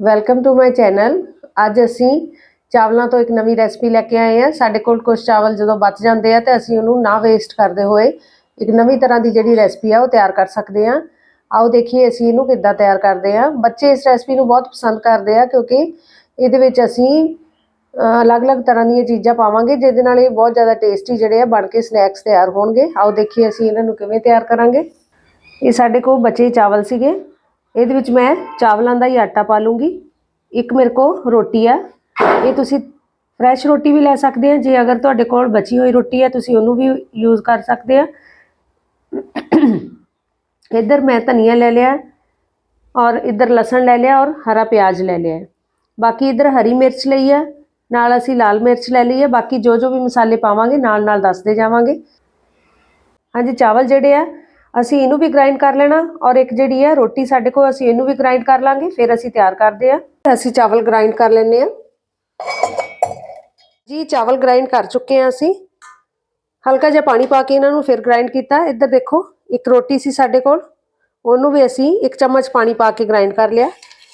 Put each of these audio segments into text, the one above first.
Welcome to my channel ਅੱਜ ਅਸੀਂ ਚਾਵਲਾਂ ਤੋਂ ਇੱਕ ਨਵੀਂ ਰੈਸਪੀ ਲੈ ਕੇ ਆਏ ਹਾਂ। ਸਾਡੇ ਕੋਲ ਕੁਝ ਚਾਵਲ ਜਦੋਂ ਬਚ ਜਾਂਦੇ ਆ ਤੇ ਅਸੀਂ ਉਹਨੂੰ ਨਾ ਵੇਸਟ ਕਰਦੇ ਹੋਏ ਇੱਕ ਨਵੀਂ ਤਰ੍ਹਾਂ ਦੀ ਜਿਹੜੀ ਰੈਸਪੀ ਆ ਉਹ ਤਿਆਰ ਕਰ ਸਕਦੇ ਹਾਂ। ਆਓ ਦੇਖੀਏ ਅਸੀਂ ਇਹਨੂੰ ਕਿੱਦਾਂ ਤਿਆਰ ਕਰਦੇ ਹਾਂ। ਬੱਚੇ ਇਸ ਰੈਸਪੀ ਨੂੰ ਬਹੁਤ ਪਸੰਦ ਕਰਦੇ ਆ ਕਿਉਂਕਿ ਇਹਦੇ ਵਿੱਚ ਅਸੀਂ ਅਲੱਗ-ਅਲੱਗ ਤਰ੍ਹਾਂ ਦੀਆਂ ਚੀਜ਼ਾਂ ਪਾਵਾਂਗੇ ਜਿਹਦੇ ਨਾਲ ਇਹ ਬਹੁਤ ਜ਼ਿਆਦਾ ਟੇਸਟੀ ਜਿਹੜੇ ਆ ਬਣ ਕੇ ਸਨੈਕਸ ਤਿਆਰ ਹੋਣਗੇ। ਆਓ ਦੇਖੀਏ ਅਸੀਂ ਇਹਨਾਂ ਨੂੰ ਕਿਵੇਂ ਤਿਆਰ ਕਰਾਂਗੇ। ਇਹ ਸਾਡੇ ਕੋਲ ਬਚੇ ਚਾਵਲ ਸੀਗੇ। ਇਹਦੇ ਵਿੱਚ ਮੈਂ ਚਾਵਲਾਂ ਦਾ ਹੀ ਆਟਾ ਪਾ ਲੂੰਗੀ। ਇੱਕ ਮੇਰੇ ਕੋਲ ਰੋਟੀ ਆ। ਇਹ ਤੁਸੀਂ ਫਰੈਸ਼ ਰੋਟੀ ਵੀ ਲੈ ਸਕਦੇ ਆ। ਜੇ ਅਗਰ ਤੁਹਾਡੇ ਕੋਲ ਬਚੀ ਹੋਈ ਰੋਟੀ ਹੈ ਤੁਸੀਂ ਉਹਨੂੰ ਵੀ ਯੂਜ਼ ਕਰ ਸਕਦੇ ਆ। ਇੱਧਰ ਮੈਂ ਧਨੀਆ ਲੈ ਲਿਆ ਔਰ ਇੱਧਰ ਲਸਣ ਲੈ ਲਿਆ ਔਰ ਹਰਾ ਪਿਆਜ਼ ਲੈ ਲਿਆ। ਬਾਕੀ ਇੱਧਰ ਹਰੀ ਮਿਰਚ ਲਈ ਆ। ਨਾਲ ਅਸੀਂ ਲਾਲ ਮਿਰਚ ਲੈ ਲਈ ਆ। ਬਾਕੀ ਜੋ ਜੋ ਵੀ ਮਸਾਲੇ ਪਾਵਾਂਗੇ ਨਾਲ ਨਾਲ ਦੱਸਦੇ ਜਾਵਾਂਗੇ। ਹਾਂਜੀ, ਚਾਵਲ ਜਿਹੜੇ ਆ ਅਸੀਂ ਇਹਨੂੰ ਵੀ ਗ੍ਰਾਈਂਡ ਕਰ ਲੈਣਾ ਔਰ ਇੱਕ ਜਿਹੜੀ ਹੈ ਰੋਟੀ ਸਾਡੇ ਕੋਲ ਅਸੀਂ ਇਹਨੂੰ ਵੀ ਗ੍ਰਾਈਂਡ ਕਰ ਲਾਂਗੇ, ਫਿਰ ਅਸੀਂ ਤਿਆਰ ਕਰਦੇ ਆ ਅਸੀਂ ਚਾਵਲ ਗ੍ਰਾਈਂਡ ਕਰ ਲੈਣੇ ਆ ਜੀ, ਚਾਵਲ ਗ੍ਰਾਈਂਡ ਕਰ ਚੁੱਕੇ ਆ ਅਸੀਂ। ਹਲਕਾ ਜਿਹਾ ਪਾਣੀ ਪਾ ਕੇ ਇਹਨਾਂ ਨੂੰ ਫਿਰ ਗ੍ਰਾਈਂਡ ਕੀਤਾ। ਇੱਧਰ ਦੇਖੋ, ਇੱਕ ਰੋਟੀ ਸੀ ਸਾਡੇ ਕੋਲ। ਉਹਨੂੰ ਵੀ ਅਸੀਂ ਇੱਕ ਚਮਚ ਪਾਣੀ ਪਾ ਕੇ ਗ੍ਰਾਈਂਡ ਕਰ ਲਿਆ।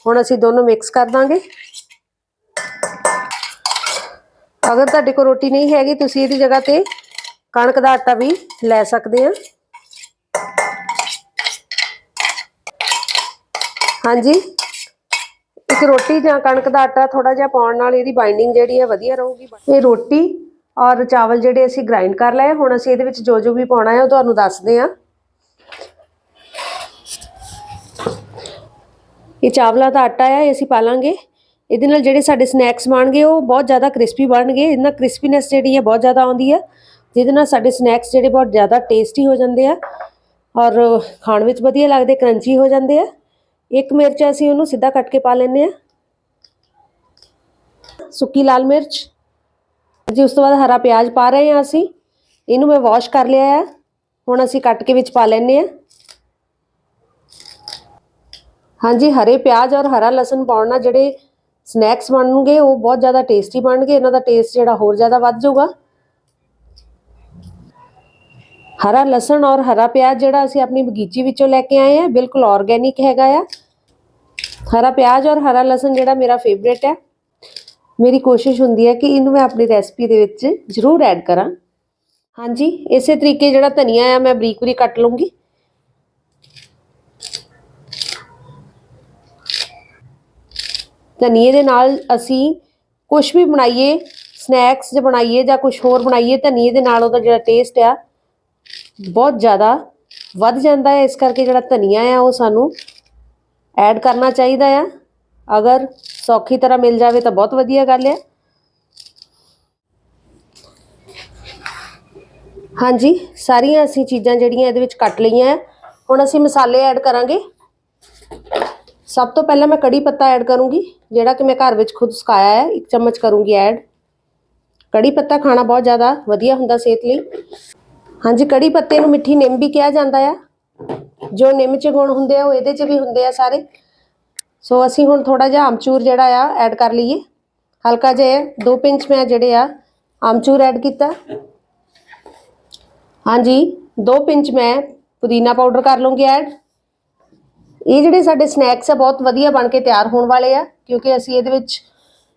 ਹੁਣ ਅਸੀਂ ਦੋਨੋਂ ਮਿਕਸ ਕਰ ਦਾਂਗੇ। ਅਗਰ ਤੁਹਾਡੇ ਕੋਲ ਰੋਟੀ ਨਹੀਂ ਹੈਗੀ, ਤੁਸੀਂ ਇਹਦੀ ਜਗ੍ਹਾ ਤੇ ਕਣਕ ਦਾ ਆਟਾ ਵੀ ਲੈ ਸਕਦੇ ਆ ਹਾਂਜੀ। ਇੱਕ ਰੋਟੀ ਜਾਂ ਕਣਕ ਦਾ ਆਟਾ ਥੋੜਾ ਜਿਹਾ ਪਾਉਣ ਨਾਲ ਇਹਦੀ ਬਾਈਂਡਿੰਗ ਜਿਹੜੀ ਹੈ ਵਧੀਆ ਰਹੂਗੀ। ਇਹ ਰੋਟੀ ਔਰ ਚਾਵਲ ਜਿਹੜੇ ਅਸੀਂ ਗ੍ਰਾਈਂਡ ਕਰ ਲਏ, ਹੁਣ ਅਸੀਂ ਇਹਦੇ ਵਿੱਚ ਜੋ ਜੋ ਵੀ ਪਾਉਣਾ ਹੈ ਉਹ ਤੁਹਾਨੂੰ ਦੱਸਦੇ ਆ ਇਹ ਚਾਵਲਾਂ ਦਾ ਆਟਾ ਹੈ, ਇਹ ਅਸੀਂ ਪਾ ਲਾਂਗੇ। ਇਹਦੇ ਨਾਲ ਜਿਹੜੇ ਸਾਡੇ ਸਨੈਕਸ ਬਣਨਗੇ, ਉਹ ਬਹੁਤ ਜ਼ਿਆਦਾ ਕ੍ਰਿਸਪੀ ਬਣਨਗੇ। ਇਹਨਾਂ ਕ੍ਰਿਸਪੀਨੈਸ ਜਿਹੜੀ ਹੈ ਬਹੁਤ ਜ਼ਿਆਦਾ ਆਉਂਦੀ ਹੈ, ਜਿਹਦੇ ਨਾਲ ਸਾਡੇ ਸਨੈਕਸ ਜਿਹੜੇ ਬਹੁਤ ਜ਼ਿਆਦਾ ਟੇਸਟੀ ਹੋ ਜਾਂਦੇ ਆ ਔਰ ਖਾਣ ਵਿੱਚ ਵਧੀਆ ਲੱਗਦੇ ਕਰੰਚੀ ਹੋ ਜਾਂਦੇ ਆ। ਇੱਕ ਮਿਰਚ ਅਸੀਂ ਉਹਨੂੰ ਸਿੱਧਾ ਕੱਟ ਕੇ ਪਾ ਲੈਂਦੇ ਆ ਸੁੱਕੀ ਲਾਲ ਮਿਰਚ। ਜੀ, ਉਸ ਤੋਂ ਬਾਅਦ ਹਰਾ ਪਿਆਜ਼ ਪਾ ਰਹੇ ਹਾਂ ਅਸੀਂ। ਇਹਨੂੰ ਮੈਂ ਵਾਸ਼ ਕਰ ਲਿਆ ਆ। ਹੁਣ ਅਸੀਂ ਕੱਟ ਕੇ ਵਿੱਚ ਪਾ ਲੈਂਦੇ ਆ ਹਾਂਜੀ, ਹਰੇ ਪਿਆਜ਼ ਔਰ ਹਰਾ ਲਸਣ ਪਾਉਣ ਨਾਲ ਜਿਹੜੇ ਸਨੈਕਸ ਬਣਨਗੇ, ਉਹ ਬਹੁਤ ਜ਼ਿਆਦਾ ਟੇਸਟੀ ਬਣਨਗੇ। ਇਹਨਾਂ ਦਾ ਟੇਸਟ ਜਿਹੜਾ ਹੋਰ ਜ਼ਿਆਦਾ ਵੱਧ ਜਾਊਗਾ। ਹਰਾ ਲਸਣ ਔਰ ਹਰਾ ਪਿਆਜ਼ ਜਿਹੜਾ ਅਸੀਂ ਆਪਣੀ ਬਗੀਚੀ ਵਿੱਚੋਂ ਲੈ ਕੇ ਆਏ ਆ, ਬਿਲਕੁਲ ਆਰਗੇਨਿਕ ਹੈਗਾ ਆ। ਹਰਾ ਪਿਆਜ਼ ਔਰ ਹਰਾ ਲਸਣ ਜਿਹੜਾ ਮੇਰਾ ਫੇਵਰੇਟ ਹੈ ਮੇਰੀ ਕੋਸ਼ਿਸ਼ ਹੁੰਦੀ ਹੈ ਕਿ ਇਹਨੂੰ ਮੈਂ ਆਪਣੀ ਰੈਸਪੀ ਦੇ ਵਿੱਚ ਜ਼ਰੂਰ ਐਡ ਕਰਾਂ। ਹਾਂਜੀ, ਇਸੇ ਤਰੀਕੇ ਜਿਹੜਾ ਧਨੀਆ ਆ, ਮੈਂ ਬਰੀਕ ਬਰੀਕ ਕੱਟ ਲੂੰਗੀ ਧਨੀਏ ਦੇ ਨਾਲ ਅਸੀਂ ਕੁਝ ਵੀ ਬਣਾਈਏ ਸਨੈਕਸ ਜੇ ਬਣਾਈਏ ਜਾਂ ਕੁਝ ਹੋਰ ਬਣਾਈਏ, ਧਨੀਏ ਦੇ ਨਾਲ ਉਹਦਾ ਜਿਹੜਾ ਟੇਸਟ ਆ ਬਹੁਤ ਜ਼ਿਆਦਾ ਵੱਧ ਜਾਂਦਾ ਹੈ। ਇਸ ਕਰਕੇ ਜਿਹੜਾ ਧਨੀਆ ਆ, ਉਹ ਸਾਨੂੰ ਐਡ ਕਰਨਾ ਚਾਹੀਦਾ ਆ। ਅਗਰ ਸੌਖੀ ਤਰ੍ਹਾਂ ਮਿਲ ਜਾਵੇ ਤਾਂ ਬਹੁਤ ਵਧੀਆ ਗੱਲ ਹੈ ਹਾਂਜੀ, ਸਾਰੀਆਂ ਅਸੀਂ ਚੀਜ਼ਾਂ ਜਿਹੜੀਆਂ ਇਹਦੇ ਵਿੱਚ ਕੱਟ ਲਈਆਂ ਹੈ ਹੁਣ ਅਸੀਂ ਮਸਾਲੇ ਐਡ ਕਰਾਂਗੇ। ਸਭ ਤੋਂ ਪਹਿਲਾਂ ਮੈਂ ਕੜੀ ਪੱਤਾ ਐਡ ਕਰੂੰਗੀ, ਜਿਹੜਾ ਕਿ ਮੈਂ ਘਰ ਵਿੱਚ ਖੁਦ ਸੁਕਾਇਆ ਹੈ ਇੱਕ ਚਮਚ ਕਰੂੰਗੀ ਐਡ ਕੜੀ ਪੱਤਾ ਖਾਣਾ ਬਹੁਤ ਜ਼ਿਆਦਾ ਵਧੀਆ ਹੁੰਦਾ ਸਿਹਤ ਲਈ। ਹਾਂਜੀ, ਕੜੀ ਪੱਤੇ ਨੂੰ ਮਿੱਠੀ ਨਿੰਮ ਵੀ ਕਿਹਾ ਜਾਂਦਾ ਆ। ਜੋ ਨਿੰਮ ਚ ਗੁਣ ਹੁੰਦੇ ਆ, ਉਹ ਇਹਦੇ ਚ ਵੀ ਹੁੰਦੇ ਆ ਸਾਰੇ। ਸੋ ਅਸੀਂ ਹੁਣ ਥੋੜਾ ਜਿਹਾ ਆਮਚੂਰ ਜਿਹੜਾ ਆ ਐਡ ਕਰ ਲਈਏ। ਹਲਕਾ ਜਿਹਾ ਦੋ ਪਿੰਚ ਮੈਂ ਜਿਹੜੇ ਆ, ਆਮਚੂਰ ਐਡ ਕੀਤਾ। ਹਾਂਜੀ, ਦੋ ਪਿੰਚ ਮੈਂ ਪੁਦੀਨਾ ਪਾਊਡਰ ਕਰ ਲੂੰਗੀ ਐਡ ਇਹ ਜਿਹੜੇ ਸਾਡੇ ਸਨੈਕਸ ਆ, ਬਹੁਤ ਵਧੀਆ ਬਣ ਕੇ ਤਿਆਰ ਹੋਣ ਵਾਲੇ ਆ, ਕਿਉਂਕਿ ਅਸੀਂ ਇਹਦੇ ਵਿੱਚ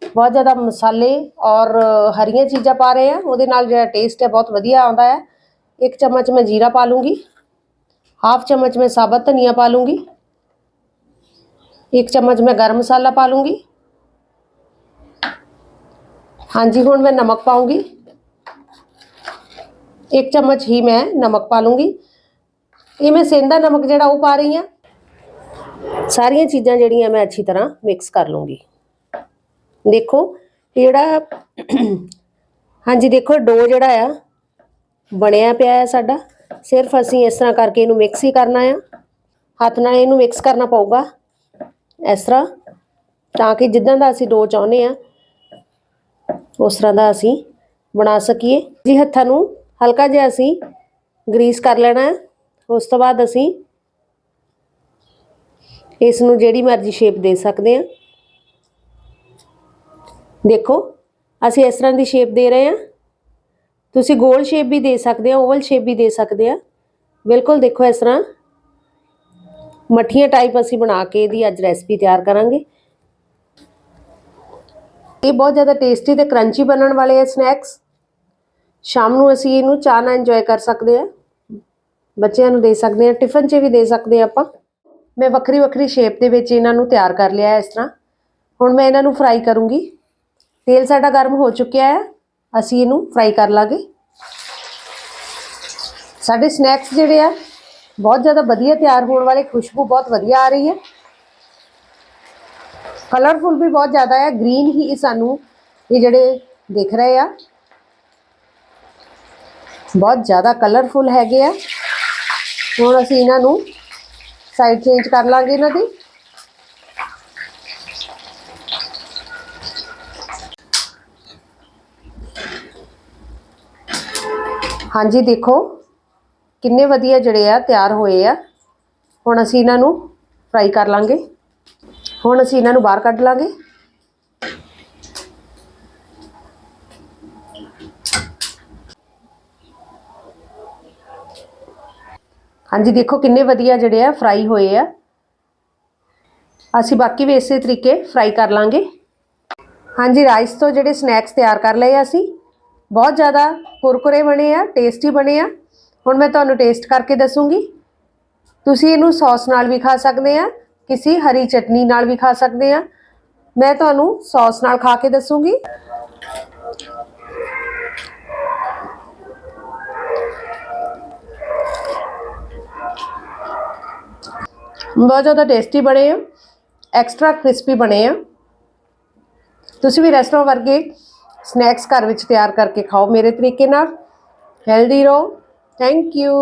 ਬਹੁਤ ਜ਼ਿਆਦਾ ਮਸਾਲੇ ਔਰ ਹਰੀਆਂ ਚੀਜ਼ਾਂ ਪਾ ਰਹੇ ਆ। ਉਹਦੇ ਨਾਲ ਜਿਹੜਾ ਟੇਸਟ ਹੈ ਬਹੁਤ ਵਧੀਆ ਆਉਂਦਾ ਹੈ ਇੱਕ ਚਮਚ ਮੈਂ ਜੀਰਾ ਪਾ ਲੂੰਗੀ ਹਾਫ ਚਮਚ ਮੈਂ ਸਾਬਤ ਧਨੀਆ ਪਾ ਲੂੰਗੀ ਇੱਕ ਚਮਚ ਮੈਂ ਗਰਮ ਮਸਾਲਾ ਪਾ ਲੂੰਗੀ ਹਾਂਜੀ ਹੁਣ ਮੈਂ ਨਮਕ ਪਾਉਂਗੀ ਇੱਕ ਚਮਚ ਹੀ ਮੈਂ ਨਮਕ ਪਾ ਲੂੰਗੀ ਇਹ ਮੈਂ ਸੇਂਦਾ ਨਮਕ ਜਿਹੜਾ ਉਹ ਪਾ ਰਹੀ ਹਾਂ ਸਾਰੀਆਂ ਚੀਜ਼ਾਂ ਜਿਹੜੀਆਂ ਮੈਂ ਅੱਛੀ ਤਰ੍ਹਾਂ ਮਿਕਸ ਕਰ ਲੂੰਗੀ ਦੇਖੋ ਇਹ ਜਿਹੜਾ ਹਾਂਜੀ ਦੇਖੋ ਡੋ ਜਿਹੜਾ ਆ ਬਣਿਆ ਪਿਆ ਹੈ ਸਾਡਾ। ਸਿਰਫ ਅਸੀਂ ਇਸ ਤਰ੍ਹਾਂ ਕਰਕੇ ਇਹਨੂੰ ਮਿਕਸ ਹੀ ਕਰਨਾ ਆ। ਹੱਥ ਨਾਲ ਇਹਨੂੰ ਮਿਕਸ ਕਰਨਾ ਪਊਗਾ ਇਸ ਤਰ੍ਹਾਂ, ਤਾਂ ਕਿ ਜਿੱਦਾਂ ਦਾ ਅਸੀਂ ਡੋ ਚਾਹੁੰਦੇ ਆ ਉਸ ਤਰ੍ਹਾਂ ਦਾ ਅਸੀਂ ਬਣਾ ਸਕੀਏ। ਜੀ ਹੱਥਾਂ ਨੂੰ ਹਲਕਾ ਜਿਹਾ ਅਸੀਂ ਗਰੀਸ ਕਰ ਲੈਣਾ ਹੈ। ਉਸ ਤੋਂ ਬਾਅਦ ਅਸੀਂ ਇਸ ਨੂੰ ਜਿਹੜੀ ਮਰਜ਼ੀ ਸ਼ੇਪ ਦੇ ਸਕਦੇ ਹਾਂ। ਦੇਖੋ, ਅਸੀਂ ਇਸ ਤਰ੍ਹਾਂ ਦੀ ਸ਼ੇਪ ਦੇ ਰਹੇ ਹਾਂ। ਤੁਸੀਂ ਗੋਲ ਸ਼ੇਪ ਵੀ ਦੇ ਸਕਦੇ ਹੋ ਓਵਲ ਸ਼ੇਪ ਵੀ ਦੇ ਸਕਦੇ ਆ। ਬਿਲਕੁਲ ਦੇਖੋ ਇਸ ਤਰ੍ਹਾਂ। ਮੱਠੀਆਂ ਟਾਈਪ ਅਸੀਂ ਬਣਾ ਕੇ ਇਹਦੀ ਅੱਜ ਰੈਸਪੀ ਤਿਆਰ ਕਰਾਂਗੇ। ਇਹ ਬਹੁਤ ਜ਼ਿਆਦਾ ਟੇਸਟੀ ਤੇ ਕਰੰਚੀ ਬਣਨ ਵਾਲੇ ਆ ਸਨੈਕਸ ਸ਼ਾਮ ਨੂੰ ਅਸੀਂ ਇਹਨੂੰ ਚਾਹ ਨਾਲ ਇੰਜੋਏ ਕਰ ਸਕਦੇ ਆ। ਬੱਚਿਆਂ ਨੂੰ ਦੇ ਸਕਦੇ ਆ ਟਿਫਨ 'ਚ ਵੀ ਦੇ ਸਕਦੇ ਆ ਆਪਾਂ। ਮੈਂ ਵੱਖਰੀ ਵੱਖਰੀ ਸ਼ੇਪ ਦੇ ਵਿੱਚ ਇਹਨਾਂ ਨੂੰ ਤਿਆਰ ਕਰ ਲਿਆ ਇਸ ਤਰ੍ਹਾਂ। ਹੁਣ ਮੈਂ ਇਹਨਾਂ ਨੂੰ ਫਰਾਈ ਕਰੂੰਗੀ। ਤੇਲ ਸਾਡਾ ਗਰਮ ਹੋ ਚੁੱਕਿਆ ਹੈ ਅਸੀਂ ਇਹਨੂੰ ਫਰਾਈ ਕਰ ਲਾਂਗੇ। ਸਾਡੇ ਸਨੈਕਸ ਜਿਹੜੇ ਆ, ਬਹੁਤ ਜ਼ਿਆਦਾ ਵਧੀਆ ਤਿਆਰ ਹੋਣ ਵਾਲੇ, ਖੁਸ਼ਬੂ ਬਹੁਤ ਵਧੀਆ ਆ ਰਹੀ ਹੈ। ਕਲਰਫੁਲ ਵੀ ਬਹੁਤ ਜ਼ਿਆਦਾ ਹੈ ਗ੍ਰੀਨ ਹੀ ਸਾਨੂੰ ਇਹ ਜਿਹੜੇ ਦਿਖ ਰਹੇ ਆ। ਬਹੁਤ ਜ਼ਿਆਦਾ ਕਲਰਫੁਲ ਹੈਗੇ ਆ। ਹੁਣ ਅਸੀਂ ਇਹਨਾਂ ਨੂੰ ਸਾਈਡ ਚੇਂਜ ਕਰ ਲਾਂਗੇ ਇਹਨਾਂ ਦੀ। ਹਾਂਜੀ, ਦੇਖੋ, ਕਿੰਨੇ ਵਧੀਆ ਜਿਹੜੇ ਆ, ਤਿਆਰ ਹੋਏ ਆ। ਹੁਣ ਅਸੀਂ ਇਹਨਾਂ ਨੂੰ ਫਰਾਈ ਕਰ ਲਾਂਗੇ। ਹੁਣ ਅਸੀਂ ਇਹਨਾਂ ਨੂੰ ਬਾਹਰ ਕੱਢ ਲਾਂਗੇ। ਹਾਂਜੀ, ਦੇਖੋ, ਕਿੰਨੇ ਵਧੀਆ ਜਿਹੜੇ ਆ ਫਰਾਈ ਹੋਏ ਆ। ਅਸੀਂ ਬਾਕੀ ਵੀ ਇਸੇ ਤਰੀਕੇ ਫਰਾਈ ਕਰ ਲਾਂਗੇ। ਹਾਂਜੀ ਰਾਈਸ ਤੋਂ ਜਿਹੜੇ ਸਨੈਕਸ ਤਿਆਰ ਕਰ ਲਏ ਆ ਅਸੀਂ। ਬਹੁਤ ਜ਼ਿਆਦਾ ਕੁਰਕੁਰੇ ਬਣੇ ਆ ਟੇਸਟੀ ਬਣੇ ਆ। ਹੁਣ ਮੈਂ ਤੁਹਾਨੂੰ ਟੇਸਟ ਕਰਕੇ ਦੱਸੂਗੀ। ਤੁਸੀਂ ਇਹਨੂੰ ਸੌਸ ਨਾਲ ਵੀ ਖਾ ਸਕਦੇ ਆ, ਕਿਸੇ ਹਰੀ ਚਟਨੀ ਨਾਲ ਵੀ ਖਾ ਸਕਦੇ ਆ। ਮੈਂ ਤੁਹਾਨੂੰ ਸੌਸ ਨਾਲ ਖਾ ਕੇ ਦੱਸੂਗੀ। ਬਹੁਤ ਜ਼ਿਆਦਾ ਟੇਸਟੀ ਬਣੇ ਆ ਐਕਸਟਰਾ ਕ੍ਰਿਸਪੀ ਬਣੇ ਆ। ਤੁਸੀਂ ਵੀ ਰੈਸਟੋਰੈਂਟ ਵਰਗੇ ਸਨੈਕਸ ਘਰ ਵਿੱਚ ਤਿਆਰ ਕਰਕੇ ਖਾਓ ਮੇਰੇ ਤਰੀਕੇ ਨਾਲ। ਹੈਲਦੀ ਰਹੋ। Thank you